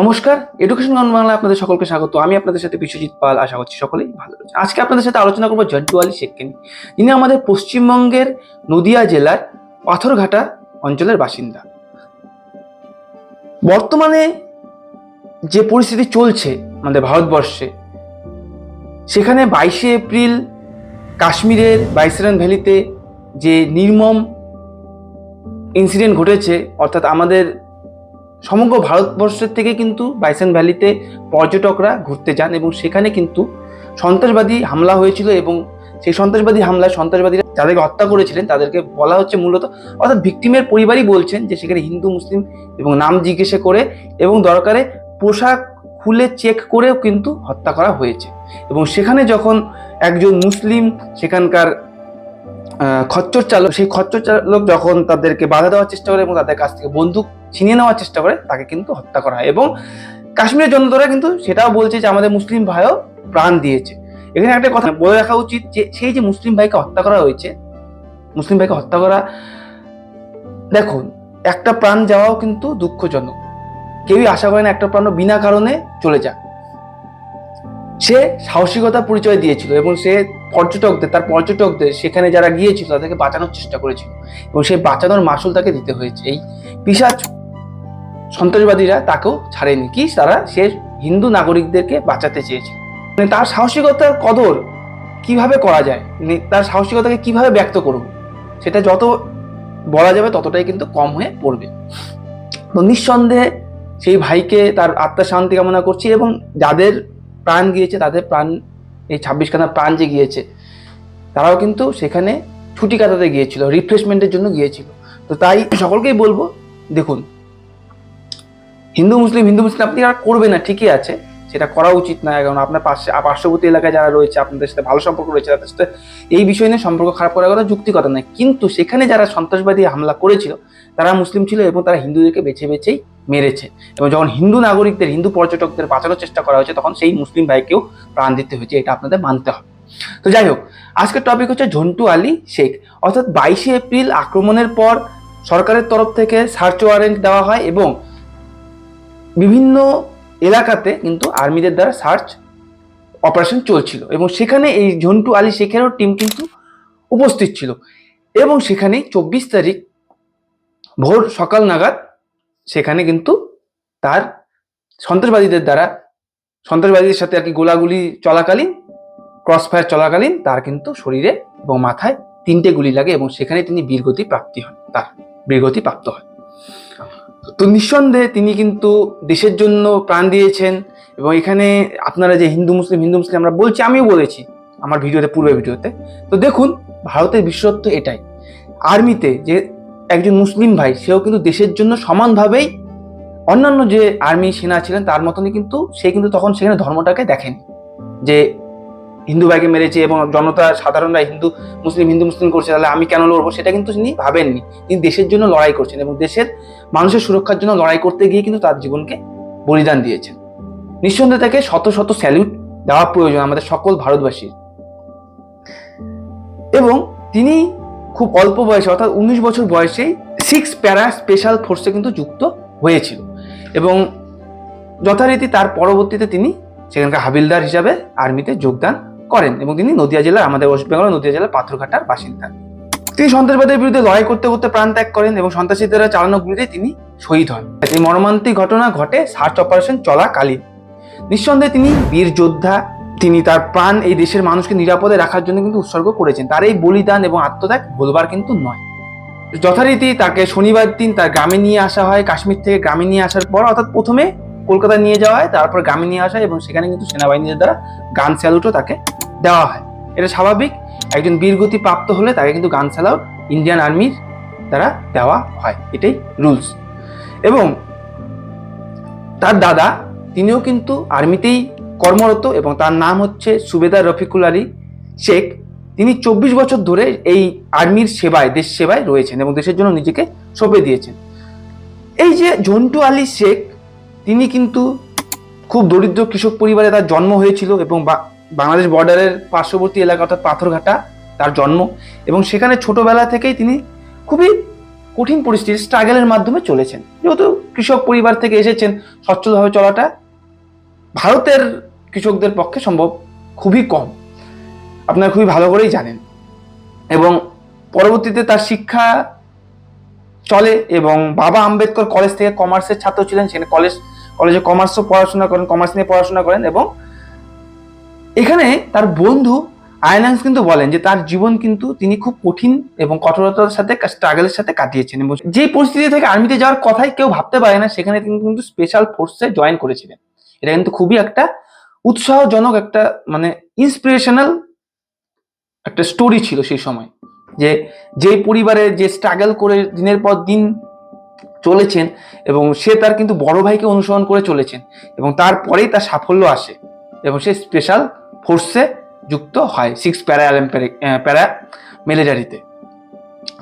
নমস্কার এডুকেশন গান বাংলা আপনাদের সকলকে স্বাগত। আমি আপনাদের সাথে বিশ্বজিৎ পাল, আশা করছি সকলেই ভালো রয়েছে আজকে আপনাদের সাথে আলোচনা করব জন্টু আলী শেখকে যিনি আমাদের পশ্চিমবঙ্গের নদিয়া জেলার পাথরঘাটা অঞ্চলের বাসিন্দা। বর্তমানে যে পরিস্থিতি চলছে আমাদের ভারতবর্ষে, সেখানে বাইশে এপ্রিল কাশ্মীরের বাইসরান ভ্যালিতে যে নির্মম ইনসিডেন্ট ঘটেছে, অর্থাৎ আমাদের সমগ্র ভারতবর্ষের থেকে কিন্তু বাইসন ভ্যালিতে পর্যটকরা ঘুরতে যান এবং সেখানে কিন্তু সন্ত্রাসবাদী হামলা হয়েছিল এবং সেই সন্ত্রাসবাদী হামলায় সন্ত্রাসবাদীরা যাদেরকে হত্যা করেছিলেন তাদেরকে বলা হচ্ছে মূলত, অর্থাৎ ভিক্টিমের পরিবারই বলছেন যে সেখানে হিন্দু, মুসলিম এবং নাম জিজ্ঞেসে করে এবং দরকারে পোশাক খুলে চেক করেও কিন্তু হত্যা করা হয়েছে। এবং সেখানে যখন একজন মুসলিম সেখানকার খচ্চর চালক, সেই খচ্চর চালক যখন তাদেরকে বাধা দেওয়ার চেষ্টা করে এবং তাদের কাছ থেকে বন্দুক ছিনিয়ে নেওয়ার চেষ্টা করে, তাকে কিন্তু হত্যা করা হয়। এবং কাশ্মীরের জনতারা কিন্তু সেটাও বলছে যে আমাদের মুসলিম ভাইও প্রাণ দিয়েছে। এখানে একটা কথা বলে রাখা উচিত যে, সেই যে মুসলিম ভাইকে হত্যা করা হয়েছে, মুসলিম ভাইকে হত্যা করা, দেখুন, একটা প্রাণ যাওয়াও কিন্তু দুঃখজনক। কেউই আশা করে না একটা প্রাণ বিনা কারণে চলে যাক। সে সাহসিকতা পরিচয় দিয়েছিল এবং সে পর্যটকদের, তার পর্যটকদের সেখানে যারা গিয়েছিল, তাদেরকে বাঁচানোর চেষ্টা করেছিল। এবং সেই বাঁচানোর মাসুল তাকে দিতে হয়েছে। এই পিসাচ সন্ত্রাসবাদীরা তাকেও ছাড়েনি। কি? তারা সে হিন্দু নাগরিকদেরকে বাঁচাতে চেয়েছে। মানে তার সাহসিকতার কদর কীভাবে করা যায়? মানে তার সাহসিকতাকে কীভাবে ব্যক্ত করব? সেটা যত বলা যাবে ততটাই কিন্তু কম হয়ে পড়বে। তো নিঃসন্দেহে সেই ভাইকে তার আত্মার শান্তি কামনা করছি এবং যাদের প্রাণ গিয়েছে, তাদের প্রাণ, এই ছাব্বিশ খানা প্রাণ যে গিয়েছে, তারাও কিন্তু সেখানে ছুটি কাটাতে গিয়েছিল রিফ্রেশমেন্টের জন্য গিয়েছিল। তো তাই সকলকেই বলব, দেখুন হিন্দু, মুসলিম হিন্দু, মুসলিম আপনি আর করবেন না, ঠিকই আছে। সেটা করা উচিত না, কারণ আপনার পাশে, পার্শ্ববর্তী এলাকায় যারা রয়েছে, আপনাদের সাথে ভালো সম্পর্ক রয়েছে, তাদের সাথে এই বিষয় নিয়ে সম্পর্ক খারাপ করার কোনো যুক্তিকতা নয় কিন্তু সেখানে যারা সন্ত্রাসবাদী হামলা করেছিল, তারা মুসলিম ছিল এবং তারা হিন্দুদেরকে বেছে বেছেই মেরেছে। এবং যখন হিন্দু নাগরিকদের, হিন্দু পর্যটকদের বাঁচানোর চেষ্টা করা হয়েছে, তখন সেই মুসলিম ভাইকেও প্রাণ দিতে হয়েছে, এটা আপনাদের মানতে হবে। তো যাই হোক, আজকের টপিক হচ্ছে ঝন্টু আলী শেখ। অর্থাৎ বাইশে এপ্রিল আক্রমণের পর সরকারের তরফ থেকে সার্চ ওয়ারেন্ট দেওয়া হয় এবং বিভিন্ন এলাকাতে কিন্তু আর্মিদের দ্বারা সার্চ অপারেশন চলছিল এবং সেখানে এই ঝন্টু আলী শেখেরও টিম কিন্তু উপস্থিত ছিল। এবং সেখানে চব্বিশ তারিখ ভোর সকাল নাগাদ সেখানে কিন্তু তার সন্ত্রাসবাদীদের দ্বারা, সন্ত্রাসবাদীদের সাথে আর কি গোলাগুলি চলাকালীন ক্রস ফায়ার চলাকালীন তার কিন্তু শরীরে এবং মাথায় তিনটে গুলি লাগে এবং সেখানে তিনি বীরগতি প্রাপ্তি হন, তার বীরগতি প্রাপ্ত হয় তো নিঃসন্দেহে তিনি কিন্তু দেশের জন্য প্রাণ দিয়েছেন এবং এখানে আপনারা যে হিন্দু, মুসলিম হিন্দু, মুসলিম আমরা বলছি, আমিও বলেছি আমার ভিডিওতে পূর্বের ভিডিওতে। তো দেখুন, ভারতের বিশেষত্ব এটাই। আর্মিতে যে একজন মুসলিম ভাই, সেও কিন্তু দেশের জন্য সমানভাবেই অন্যান্য যে আর্মি সেনা ছিলেন, তার মতনই কিন্তু সে কিন্তু তখন সেখানে ধর্মটাকে দেখেন। যে হিন্দু ভাইকে মেরেছে এবং জনতা সাধারণরা হিন্দু, মুসলিম হিন্দু, মুসলিম করছে, তাহলে আমি কেন লড়বো? সেটা কিন্তু তিনি ভাবেননি। তিনি দেশের জন্য লড়াই করছেন এবং দেশের মানুষের সুরক্ষার জন্য লড়াই করতে গিয়ে কিন্তু তার জীবনকে বলিদান দিয়েছেন। নিঃসন্দেহে তাকে শত শত স্যালিউট দেওয়া প্রয়োজন আমাদের সকল ভারতবাসীর। এবং তিনি খুব অল্প বয়সে, অর্থাৎ উনিশ বছর বয়সেই সিক্স প্যারা স্পেশাল ফোর্সে কিন্তু যুক্ত হয়েছিল। এবং যথারীতি তার পরবর্তীতে তিনি সেখানকার হাবিলদার হিসাবে আর্মিতে যোগদান করেন এবং তিনি নদিয়া জেলার, আমাদের ওয়েস্ট বেঙ্গল নদিয়া জেলার পাথরঘাটার বাসিন্দা। তিনি সন্ত্রাসবাদের বিরুদ্ধে লড়াই করতে করতে প্রাণ ত্যাগ করেন এবং সন্ত্রাসীদের চালানো গুলিতে তিনি শহীদ হন। এই মর্মান্তিক ঘটনা ঘটে সার্চ অপারেশন চলাকালীন। নিঃসন্দেহে তিনি বীর যোদ্ধা। তিনি তার প্রাণ এই দেশের মানুষকে নিরাপদে রাখার জন্য কিন্তু উৎসর্গ করেছেন। তার এই বলিদান এবং আত্মত্যাগ বলবার কিন্তু নয়। যথারীতি তাকে শনিবার দিন তার গ্রামে নিয়ে আসা হয়। কাশ্মীর থেকে গ্রামে নিয়ে আসার পর অর্থাৎ প্রথমে কলকাতা নিয়ে যাওয়া হয়, তারপর গ্রামে নিয়ে আসা হয় এবং সেখানে কিন্তু সেনাবাহিনীদের দ্বারা গান স্যালুটও তাকে দেওয়া হয়। এটা স্বাভাবিক। একজন বীরগতি প্রাপ্ত হলে তাকে কিন্তু গান স্যালাউট ইন্ডিয়ান আর্মির দ্বারা দেওয়া হয়। এটাই রুলস। এবং তার দাদা, তিনিও কিন্তু আর্মিতেই কর্মরত এবং তার নাম হচ্ছে সুবেদার রফিকুল আলী শেখ। তিনি চব্বিশ বছর ধরে এই আর্মির সেবায়, দেশ সেবায় রয়েছেন এবং দেশের জন্য নিজেকে সঁপে দিয়েছেন। এই যে ঝন্টু আলী শেখ, তিনি কিন্তু খুব দরিদ্র কৃষক পরিবারে তার জন্ম হয়েছিল এবং বাংলাদেশ বর্ডারের পার্শ্ববর্তী এলাকা অর্থাৎ পাথরঘাটা, তার জন্ম। এবং সেখানে ছোটবেলা থেকেই তিনি খুবই কঠিন পরিস্থিতি স্ট্রাগলের মাধ্যমে চলেছেন। যেহেতু কৃষক পরিবার থেকে এসেছেন সচ্ছলভাবে চলাটা ভারতের কৃষকদের পক্ষে সম্ভব খুবই কম। আপনারা খুবই ভালো করেই জানেন। এবং পরবর্তীতে তার শিক্ষা চলে এবং বাবা আম্বেদকর কলেজ থেকে কমার্সের ছাত্র ছিলেন। সেখানে কলেজ কলেজে কমার্সও পড়াশোনা করেন কমার্স নিয়ে পড়াশোনা করেন এবং এখানে তার বন্ধু আয়নান্স কিন্তু বলেন যে তার জীবন কিন্তু তিনি খুব কঠিন এবং কঠোরতার সাথে স্ট্রাগলের সাথে কাটিয়েছেন। এবং যে পরিস্থিতি থেকে আর্মিতে যাওয়ার কথাই কেউ ভাবতে পারে না, সেখানে তিনি কিন্তু স্পেশাল ফোর্সে জয়েন করেছিলেন। এটা কিন্তু খুবই একটা উৎসাহজনক একটা মানে ইন্সপিরেশনাল একটা স্টোরি ছিল সেই সময়। যে যেই পরিবারে যে স্ট্রাগল করে দিনের পর দিন চলেছেন এবং সে তার কিন্তু বড় ভাইকে অনুসরণ করে চলেছেন এবং তারপরেই তার সাফল্য আসে এবং সে স্পেশাল ফোর্সে যুক্ত হয় সিক্স প্যারা প্যারা মিলিটারিতে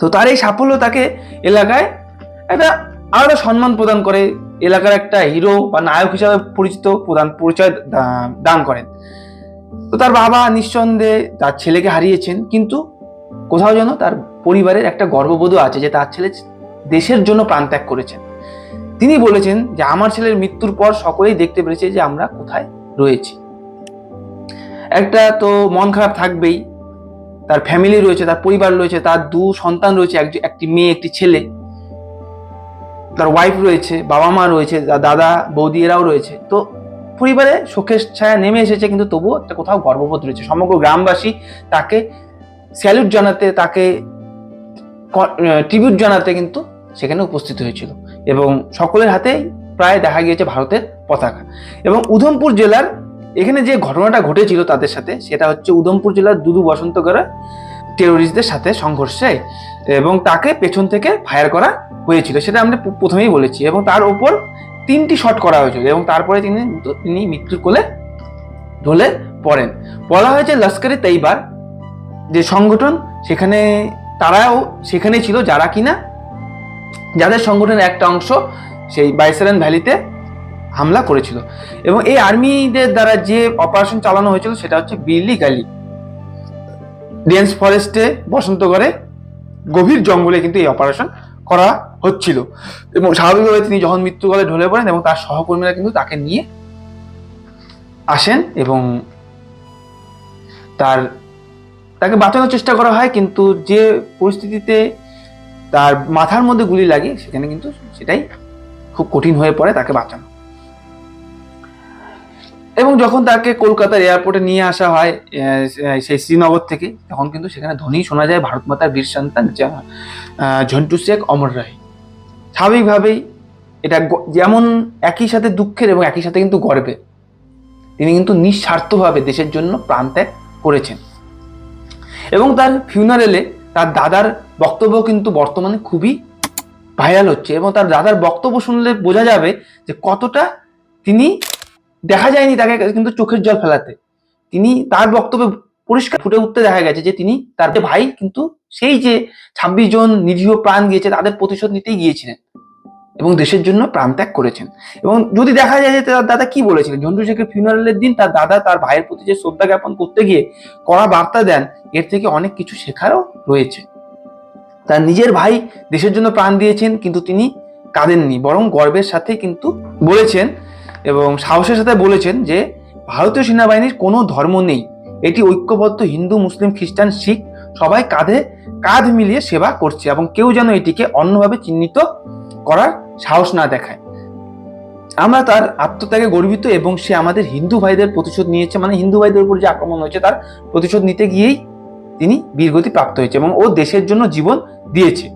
তো তার এই সাফল্য তাকে এলাকায় একটা আলাদা সম্মান প্রদান করে, এলাকার একটা হিরো বা নায়ক হিসাবে পরিচিত প্রদান, পরিচয় দান করেন। তো তার বাবা নিঃসন্দেহে তার ছেলেকে হারিয়েছেন, কিন্তু কোথাও যেন তার পরিবারের একটা গর্ববোধ আছে যে তার ছেলে দেশের জন্য প্রাণত্যাগ করেছেন। তিনি বলেছেন যে, আমার ছেলের মৃত্যুর পর সকলেই দেখতে পেরেছে যে আমরা কোথায় রয়েছি। একটা তো মন খারাপ থাকবেই। তার ফ্যামিলি রয়েছে, তার পরিবার রয়েছে, তার দু সন্তান রয়েছে এক- একটি মেয়ে, একটি ছেলে। তার ওয়াইফ রয়েছে, বাবা মা রয়েছে, তার দাদা, বৌদি এরাও রয়েছে। তো পরিবারে শোকের ছায়া নেমে এসেছে, কিন্তু তবুও একটা কোথাও গর্ববোধ রয়েছে। সমগ্র গ্রামবাসী তাকে স্যালুট জানাতে, তাকে ট্রিবিউট জানাতে কিন্তু সেখানে উপস্থিত হয়েছিল। এবং সকলের হাতেই প্রায় দেখা গিয়েছে ভারতের পতাকা। এবং উধমপুর জেলার এখানে যে ঘটনাটা ঘটেছিল তাদের সাথে, সেটা হচ্ছে উধমপুর জেলার দুদু বসন্তগড়ে টেরোরিস্টদের সাথে সংঘর্ষে এবং তাকে পেছন থেকে ফায়ার করা হয়েছিল। সেটা আমরা প্রথমেই বলেছি এবং তার উপর তিনটি শট করা হয়েছিল এবং তারপরে তিনি তিনি মৃত্যুর কোলে ঢলে পড়েন। বলা হয়েছে লস্করে তেইবার যে সংগঠন, সেখানে তারাও সেখানে ছিল, যারা কিনা, যাদের সংগঠনের একটা অংশ সেই বাইসারান ভ্যালিতে হামলা করেছিল। এবং এই আর্মিদের দ্বারা যে অপারেশন চালানো হয়েছিল সেটা হচ্ছে বিল্লি গালি। ডেন্স ফরেস্টে, বসন্তগড়ে গভীর জঙ্গলে কিন্তু এই অপারেশন করা হচ্ছিল। এবং স্বাভাবিকভাবে তিনি যখন মৃত্যুকালে ঢলে পড়েন এবং তার সহকর্মীরা কিন্তু তাকে নিয়ে আসেন এবং তার, তাকে বাঁচানোর চেষ্টা করা হয়, কিন্তু যে পরিস্থিতিতে তার মাথার মধ্যে গুলি লাগে, সেখানে কিন্তু সেটাই খুব কঠিন হয়ে পড়ে তাকে বাঁচানো। এবং যখন তাকে কলকাতার এয়ারপোর্টে নিয়ে আসা হয় সেই শ্রীনগর থেকে, তখন কিন্তু সেখানে ধ্বনি শোনা যায় ভারত মাতার বীর সন্তান ঝন্টু শেখ, অমর রায়। স্বাভাবিকভাবেই এটা যেমন একই সাথে দুঃখের এবং একই সাথে কিন্তু গর্বের। তিনি কিন্তু নিঃস্বার্থভাবে দেশের জন্য প্রাণত্যাগ করেছেন। এবং তার ফিউনারেলে তার দাদার বক্তব্য কিন্তু বর্তমানে খুবই ভাইরাল হচ্ছে এবং তার দাদার বক্তব্য শুনলে বোঝা যাবে যে কতটা তিনি দেখা যায়নি তাকে কিন্তু চোখের জল ফেলাতে। তিনি তার বক্তব্যে পরিষ্কার ফুটে উঠতে দেখা গেছে যে তিনি তার ভাই কিন্তু সেই যে ছাব্বিশ জন নিরীহ প্রাণ গিয়েছে তাদের প্রতিশোধ নিতেই গিয়েছিলেন এবং দেশের জন্য প্রাণত্যাগ করেছেন। এবং যদি দেখা যায় যে তার দাদা কি বলেছিলেন? ঝন্টু শেখের ফিউনারেলের দিন তার দাদা তার ভাইয়ের প্রতি যে শ্রদ্ধা জ্ঞাপন করতে গিয়ে কড়া বার্তা দেন, এর থেকে অনেক কিছু শেখারও রয়েছে। তার নিজের ভাই দেশের জন্য প্রাণ দিয়েছেন, কিন্তু তিনি কাঁদেননি, বরং গর্বের সাথে কিন্তু বলেছেন এবং সাহসের সাথে বলেছেন যে ভারতীয় সেনাবাহিনীর কোনো ধর্ম নেই। এটি ঐক্যবদ্ধ হিন্দু, মুসলিম, খ্রিস্টান, শিখ সবাই কাঁধে কাঁধ মিলিয়ে সেবা করছে এবং কেউ যেন এটিকে অন্যভাবে চিহ্নিত করার সাহস না দেখায়। আমরা তার আত্মত্যাগে গর্বিত এবং সে আমাদের হিন্দু ভাইদের প্রতিশোধ নিয়েছে। মানে হিন্দু ভাইদের উপর যে আক্রমণ হয়েছে, তার প্রতিশোধ নিতে গিয়েই তিনি বীরগতি প্রাপ্ত হয়েছে এবং ও দেশের জন্য জীবন দিয়েছে।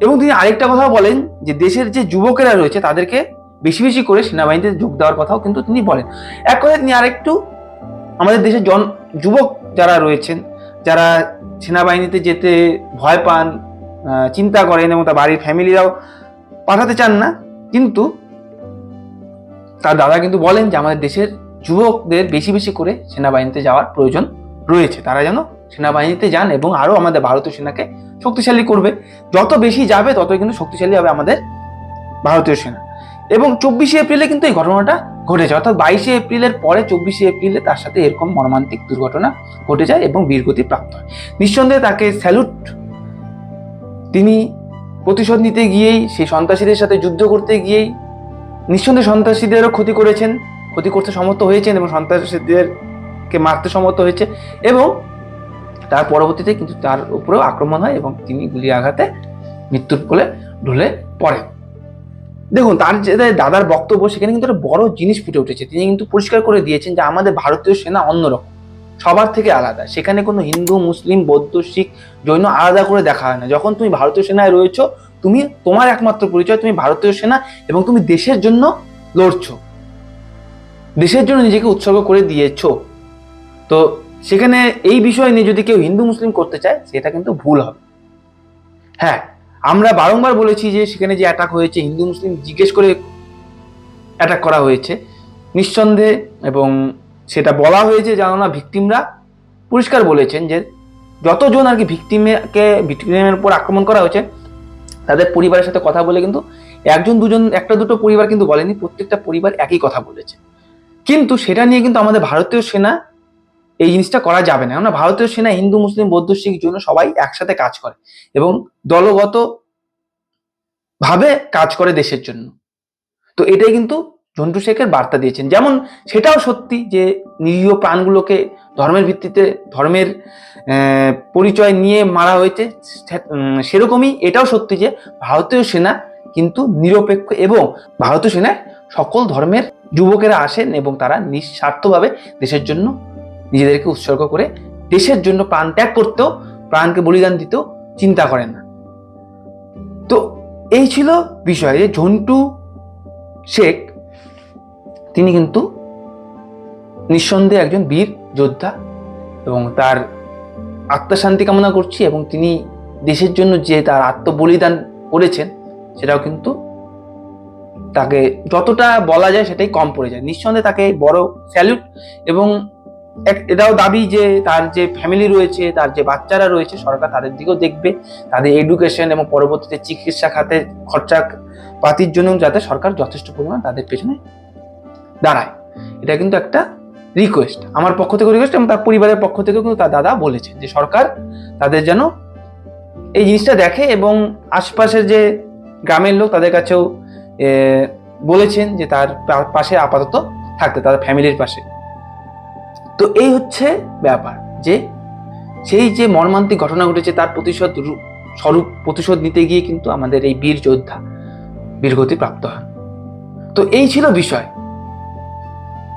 এবং তিনি আরেকটা কথা বলেন যে দেশের যে যুবকেরা রয়েছে, তাদেরকে বেশি বেশি করে সেনাবাহিনীতে যোগ দেওয়ার কথাও কিন্তু তিনি বলেন। এক কথায় তিনি আরেকটু আমাদের দেশের জন, যুবক যারা রয়েছেন, যারা সেনাবাহিনীতে যেতে ভয় পান চিন্তা করেন এবং তার বাড়ির ফ্যামিলিরাও পাঠাতে চান না, কিন্তু তার দাদা কিন্তু বলেন যে আমাদের দেশের যুবকদের বেশি বেশি করে সেনাবাহিনীতে যাওয়ার প্রয়োজন রয়েছে। তারা যেন সেনাবাহিনীতে যান এবং আরও আমাদের ভারতীয় সেনাকে শক্তিশালী করবে। যত বেশি যাবে ততই কিন্তু শক্তিশালী হবে আমাদের ভারতীয় সেনা। এবং চব্বিশে এপ্রিলে কিন্তু এই ঘটনাটা ঘটেছে। অর্থাৎ বাইশে এপ্রিলের পরে চব্বিশে এপ্রিলে তার সাথে এরকম মর্মান্তিক দুর্ঘটনা ঘটে যায় এবং বীরগতি প্রাপ্ত হয়। নিঃসন্দেহে তাকে স্যালুট। তিনি প্রতিশোধ নিতে গিয়েই, সেই সন্ত্রাসীদের সাথে যুদ্ধ করতে গিয়েই নিঃসন্দেহে সন্ত্রাসীদেরও ক্ষতি করেছেন, ক্ষতি করতে সমর্থ হয়েছেন এবং সন্ত্রাসীদেরকে মারতে সমর্থ হয়েছে এবং তার পরবর্তীতে কিন্তু তার উপরেও আক্রমণ হয় এবং তিনি গুলি আঘাতে মৃত্যুর কোলে ঢলে পড়েন। দেখুন, তার যে দাদার বক্তব্য, সেখানে কিন্তু একটা বড় জিনিস ফুটে উঠেছে। তিনি কিন্তু পরিষ্কার করে দিয়েছেন যে আমাদের ভারতীয় সেনা অন্যরকম, সবার থেকে আলাদা। সেখানে কোনো হিন্দু, মুসলিম, বৌদ্ধ, শিখ, জৈন আলাদা করে দেখা হয় না। যখন তুমি ভারতীয় সেনায় রয়েছো, তুমি, তোমার একমাত্র পরিচয়, তুমি ভারতীয় সেনা এবং তুমি দেশের জন্য লড়ছো। দেশের জন্য নিজেকে উৎসর্গ করে দিয়েছ। তো সেখানে এই বিষয় নিয়ে যদি কেউ হিন্দু, মুসলিম করতে চায়, সেটা কিন্তু ভুল হবে। হ্যাঁ আমরা বারংবার বলেছি যে সেখানে যে অ্যাটাক হয়েছে, হিন্দু, মুসলিম জিজ্ঞেস করে অ্যাটাক করা হয়েছে। নিঃসন্দেহে এবং সেটা বলা হয়েছে, জানো না ভিকটিমরা পরিষ্কার বলেছেন যে যতজন আর কি ভিকটিমকে ভিকটিমের উপর আক্রমণ করা হয়েছে, তাদের পরিবারের সাথে কথা বলে কিন্তু একজন, দুজন, একটা, দুটো পরিবার কিন্তু বলেনি, প্রত্যেকটা পরিবার একই কথা বলেছে। কিন্তু সেটা নিয়ে কিন্তু আমাদের ভারতীয় সেনা এই জিনিসটা করা যাবে না। আমরা ভারতীয় সেনা, হিন্দু, মুসলিম, বৌদ্ধ, শিখ জন্য সবাই একসাথে কাজ করে এবং দলগত ভাবে কাজ করে দেশের জন্য। তো এটাই কিন্তু ঝন্টু শেখের বার্তা দিয়েছেন। যেমন সেটাও সত্যি যে নিরীহ প্রাণগুলোকে ধর্মের ভিত্তিতে, ধর্মের পরিচয় নিয়ে মারা হয়েছে সেরকমই এটাও সত্যি যে ভারতীয় সেনা কিন্তু নিরপেক্ষ এবং ভারতীয় সেনায় সকল ধর্মের যুবকেরা আসেন এবং তারা নিঃস্বার্থভাবে দেশের জন্য নিজেদেরকে উৎসর্গ করে দেশের জন্য প্রাণ ত্যাগ করতেও, প্রাণকে বলিদান দিতেও চিন্তা করেন না। তো এই ছিল বিষয় যে ঝন্টু শেখ, তিনি কিন্তু নিঃসন্দেহে একজন বীর যোদ্ধা এবং তার আত্মশান্তি কামনা করছি এবং তিনি দেশের জন্য যে তার আত্মবলিদান করেছেন, সেটাও কিন্তু তাকে যতটা বলা যায় সেটাই কম পড়ে যায়। নিঃসন্দেহে তাকে বড় স্যালুট এবং এটাও দাবি যে তার যে ফ্যামিলি রয়েছে, তার যে বাচ্চারা রয়েছে, সরকার তাদের দিকেও দেখবে। তাদের এডুকেশন এবং পরবর্তীতে চিকিৎসা খাতে খরচা পাতির জন্য যাতে সরকার যথেষ্ট পরিমাণ তাদের পেছনে দাঁড়ায়। এটা কিন্তু একটা রিকোয়েস্ট আমার পক্ষ থেকে রিকোয়েস্ট এবং তার পরিবারের পক্ষ থেকেও কিন্তু তার দাদা বলেছেন যে সরকার তাদের যেন এই জিনিসটা দেখে এবং আশপাশের যে গ্রামের লোক তাদের কাছেও বলেছেন যে তার পাশে আপাতত থাকতে তাদের ফ্যামিলির পাশে। তো এই হচ্ছে ব্যাপার যে সেই যে মর্মান্তিক ঘটনা ঘটেছে তার প্রতিশোধ রূপ- স্বরূপ প্রতিশোধ নিতে গিয়ে কিন্তু আমাদের এই বীর যোদ্ধা বীরগতি প্রাপ্ত হন। তো এই ছিল বিষয়।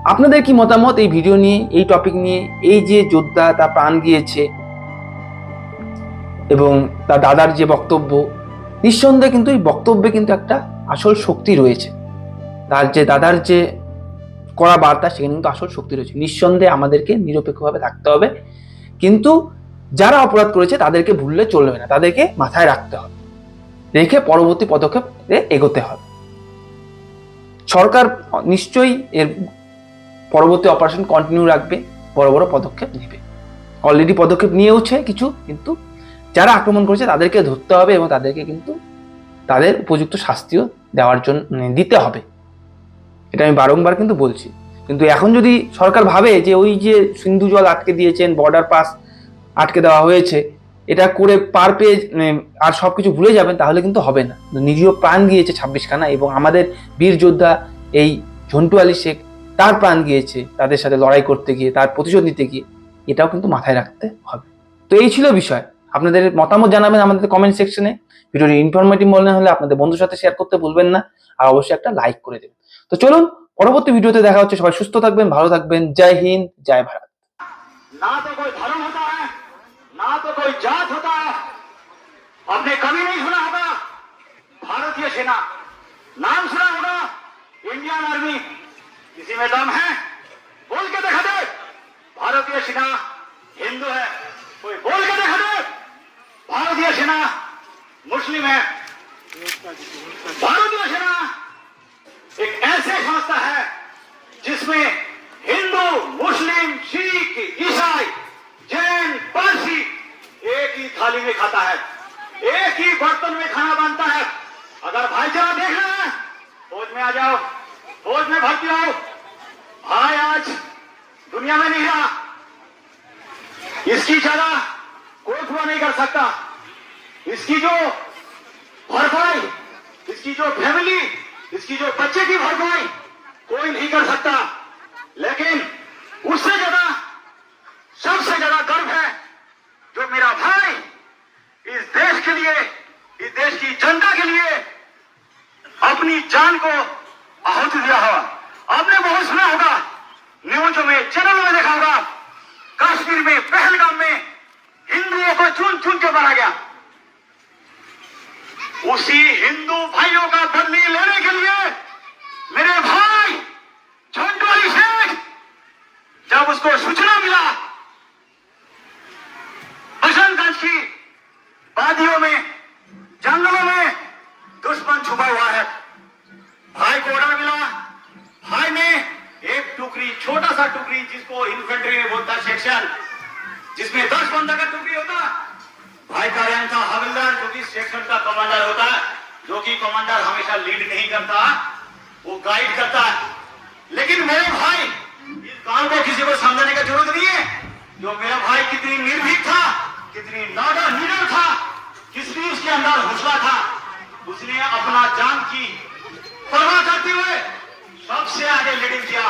আপনাদের কি মতামত এই ভিডিও নিয়ে, এই টপিক নিয়ে? এই যে যোদ্ধা তা প্রাণ গিয়েছে এবং তার দাদার যে বক্তব্য, নিঃসন্দেহে কিন্তু এই বক্তব্যে কিন্তু একটা আসল শক্তি রয়েছে। তার যে দাদার যে করা বার্তা, সেখানে কিন্তু আসল শক্তি রয়েছে। নিঃসন্দেহে আমাদেরকে নিরপেক্ষভাবে থাকতে হবে। কিন্তু যারা অপরাধ করেছে, তাদেরকে ভুললে চলবে না। তাদেরকে মাথায় রাখতে হবে। রেখে পরবর্তী পদক্ষেপে এগোতে হবে। সরকার নিশ্চয়ই এর পরবর্তী অপারেশন কন্টিনিউ রাখবে, বড় বড় পদক্ষেপ নেবে। অলরেডি পদক্ষেপ নিয়েওছে কিছু, কিন্তু যারা আক্রমণ করেছে, তাদেরকে ধরতে হবে এবং তাদেরকে কিন্তু তাদের উপযুক্ত শাস্তিও দেওয়ার জন্য দিতে হবে। এটা আমি বারংবার কিন্তু বলছি। কিন্তু এখন যদি সরকার ভাবে যে ওই যে সিন্ধু জল আটকে দিয়েছেন বর্ডার পাস আটকে দেওয়া হয়েছে এটা করে পার পেয়ে মানে, আর সব কিছু ভুলে যাবেন তাহলে কিন্তু হবে না। নিজেও প্রাণ গিয়েছে ছাব্বিশ খানা এবং আমাদের বীর যোদ্ধা এই ঝন্টু আলী শেখ তার প্রাণ গিয়েছে তাদের সাথে লড়াই করতে গিয়ে তার প্রতিশোধ নিতে গিয়ে এটাও কিন্তু মাথায় রাখতে হবে। তো এই ছিল বিষয়। আপনাদের মতামত জানাবেন আমাদের কমেন্ট সেকশনে ভিডিওটি ইনফরমেটিভ মনে হলে আপনাদের বন্ধুর সাথে শেয়ার করতে ভুলবেন না। আর অবশ্যই একটা লাইক করে দেবেন। তো চলুন পরবর্তী ভিডিওতে দেখা হচ্ছে সবাই সুস্থ থাকবেন ভালো থাকবেন জয় হিন্দ জয় ভারত ना तो कोई धर्म होता है ना तो कोई जात होता है आपने कभी नहीं सुना होगा भारतीय सेना नाम सुना होगा इंडियन आर्मी किसी में दम है बोल के देखा दे भारतीय सेना हिंदू है कोई बोल के देखा दे भारतीय सेना मुस्लिम है भारतीय सेना एक ऐसे संस्था है जिसमें हिंदू, मुस्लिम, सिख, ईसाई, जैन, पारसी एक ही थाली में खाता है। एक ही बर्तन में खाना बनता है। अगर भाईचारा देख रहे हैं, फौज में आ जाओ, फौज में भर्ती हो भाई, आज दुनिया में नहीं रहा। इसकी जगह कोई पूरा नहीं कर सकता। इसकी जो भरपाई, इसकी जो फैमिली इसकी जो बच्चे की भरपाई कोई नहीं कर सकता। लेकिन उससे ज़्यादा, सबसे ज़्यादा गर्व है जो मेरा भाई इस देश के लिए, इस देश की जनता के लिए अपनी जान को आहुति दिया होगा। आपने बहुत सुना होगा, न्यूज़ में, चैनल में देखा होगा, कश्मीर में, पहलगाम में हिंदुओं को चुन चुन के मारा गया। उसी हिंदू भाइयों का बदली लेने के लिए मेरे भाई झंडू अली शेख जब उसको सूचना मिला बसंतगंज की वादियों में जंगलों में दुश्मन छुपा हुआ है भाई को ऑर्डर मिला भाई ने एक टुकड़ी छोटा सा टुकड़ी जिसको इन्फेंट्री में बोलता है सेक्शन जिसमें दस बंदा का टुकड़ी होता भाई का रैंक था हवलदार जो कि सेक्शन का कमांडर होता है जो कि कमांडर हमेशा लीड नहीं करता, वो गाइड करता है। लेकिन मेरे भाई, इस काम को किसी को समझाने की ज़रूरत नहीं है। जो मेरा भाई कितनी निर्भीक था, कितनी नाडा निडर था, किसने उसके अंदर हौसला था, उसने अपना जान की परवाह करते हुए सबसे आगे लीडिंग किया